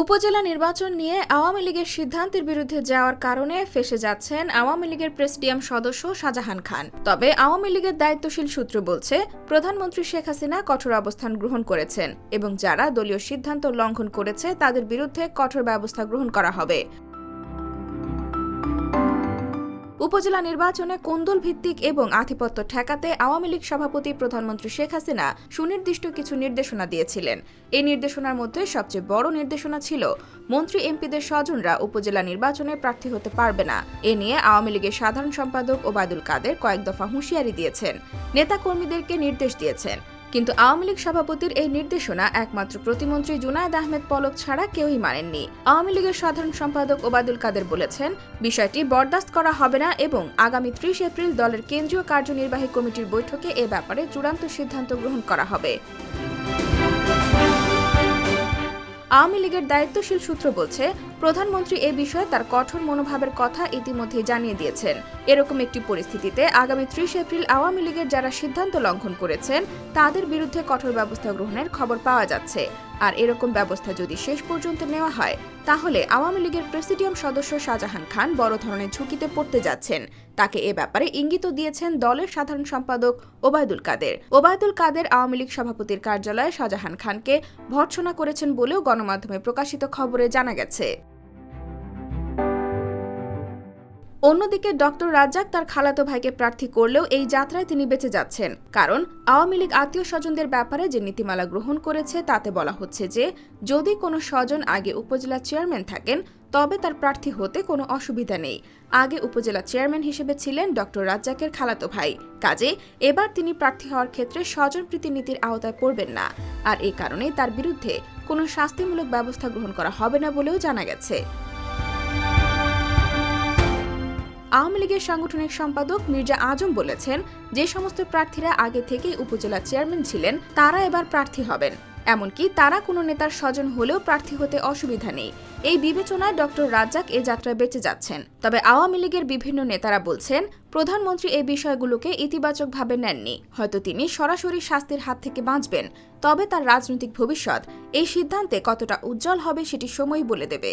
উপজেলা নির্বাচন নিয়ে আওয়ামী লীগের সিদ্ধান্তের বিরুদ্ধে যাওয়ার কারণে ফেসে যাচ্ছেন আওয়ামী লীগের প্রেসিডিয়াম সদস্য শাহজাহান খান। তবে আওয়ামী লীগের দায়িত্বশীল সূত্র বলছে, প্রধানমন্ত্রী শেখ হাসিনা কঠোর অবস্থান গ্রহণ করেছেন এবং যারা দলীয় সিদ্ধান্ত লঙ্ঘন করেছে তাদের বিরুদ্ধে কঠোর ব্যবস্থা গ্রহণ করা হবে। উপজেলা নির্বাচনে কোন্দল ভিত্তিক এবং আধিপত্য ঠেকাতে আওয়ামী লীগ সভাপতি প্রধানমন্ত্রী শেখ হাসিনা সুনির্দিষ্ট কিছু নির্দেশনা দিয়েছিলেন। এই নির্দেশনার মধ্যে সবচেয়ে বড় নির্দেশনা ছিল, মন্ত্রী এমপিদের স্বজনরা উপজেলা নির্বাচনে প্রার্থী হতে পারবে না। এ নিয়ে আওয়ামী লীগের সাধারণ সম্পাদক ওবায়দুল কাদের কয়েক দফা হুঁশিয়ারি দিয়েছেন। নেতাকর্মীদেরকে নির্দেশ দিয়েছেন। কিন্তু আওয়ামী লীগ সভাপতির এই নির্দেশনা একমাত্র প্রতিমন্ত্রী জুনায়দ আহমেদ পলক ছাড়া কেউই মানেননি। আওয়ামী লীগের সাধারণ সম্পাদক ওবায়দুল কাদের বলেছেন, বিষয়টি বরদাস্ত করা হবে না এবং আগামী ত্রিশ এপ্রিল দলের কেন্দ্রীয় কার্যনির্বাহী কমিটির বৈঠকে এ ব্যাপারে চূড়ান্ত সিদ্ধান্ত গ্রহণ করা হবে। আওয়ামী লীগের দায়িত্বশীল সূত্র বলছে, প্রধানমন্ত্রী এ বিষয়ে তার কঠোর মনোভাবের কথা ইতিমধ্যে জানিয়ে দিয়েছেন। এরকম একটি পরিস্থিতিতে আগামী ত্রিশ এপ্রিল আওয়ামী লীগের যারা সিদ্ধান্ত লঙ্ঘন করেছেন, তাদের বিরুদ্ধে কঠোর ব্যবস্থা গ্রহণের খবর পাওয়া যাচ্ছে। আর এরকম ব্যবস্থা যদি শেষ পর্যন্ত নেওয়া হয়, তাহলে আওয়ামী লীগের প্রেসিডিয়াম সদস্য শাহজাহান খান বড় ধরনের ঝুঁকিতে পড়তে যাচ্ছেন। তাকে এ ব্যাপারে ইঙ্গিত দিয়েছেন দলের সাধারণ সম্পাদক ওবায়দুল কাদের। ওবায়দুল কাদের আওয়ামী লীগ সভাপতির কার্যালয়ে শাহজাহান খানকে ভর্ৎসনা করেছেন বলেও গণমাধ্যমে প্রকাশিত খবরে জানা গেছে। অন্যদিকে ডক্টর রাজ্জাক তার খালাতো ভাইকে প্রার্থী করলেও এই যাত্রায় তিনি বেঁচে যাচ্ছেন। কারণ আওয়ামী লীগ আত্মীয় স্বজনদের ব্যাপারে যে নীতিমালা গ্রহণ করেছে, তাতে বলা হচ্ছে যে, যদি কোনো স্বজন আগে উপজেলা চেয়ারম্যান থাকেন, তবে তার প্রার্থী হতে কোনো অসুবিধা নেই। আগে উপজেলা চেয়ারম্যান হিসেবে ছিলেন ডক্টর রাজ্জাকের খালাতো ভাই। কাজে, এবার তিনি প্রার্থী হওয়ার ক্ষেত্রে স্বজন প্রীতি নীতির আওতায় পড়বেন না। আর এই কারণে তার বিরুদ্ধে কোনো শাস্তিমূলক ব্যবস্থা গ্রহণ করা হবে না বলেও জানা গেছে। আওয়ামী লীগের সাংগঠনিক সম্পাদক মির্জা আজম বলেছেন, যে সমস্ত প্রার্থীরা আগে থেকেই উপজেলা চেয়ারম্যান ছিলেন, তারা এবার প্রার্থী হবেন। এমনকি তারা কোনো নেতার স্বজন হলেও প্রার্থী হতে অসুবিধা নেই। এই বিবেচনায় ডক্টর রাজ্জাক এ যাত্রায় বেঁচে যাচ্ছেন। তবে আওয়ামী লীগের বিভিন্ন নেতারা বলছেন, প্রধানমন্ত্রী এই বিষয়গুলোকে ইতিবাচকভাবে নেননি। হয়তো তিনি সরাসরি শাস্তির হাত থেকে বাঁচবেন, তবে তার রাজনৈতিক ভবিষ্যৎ এই সিদ্ধান্তে কতটা উজ্জ্বল হবে সেটি সময় বলে দেবে।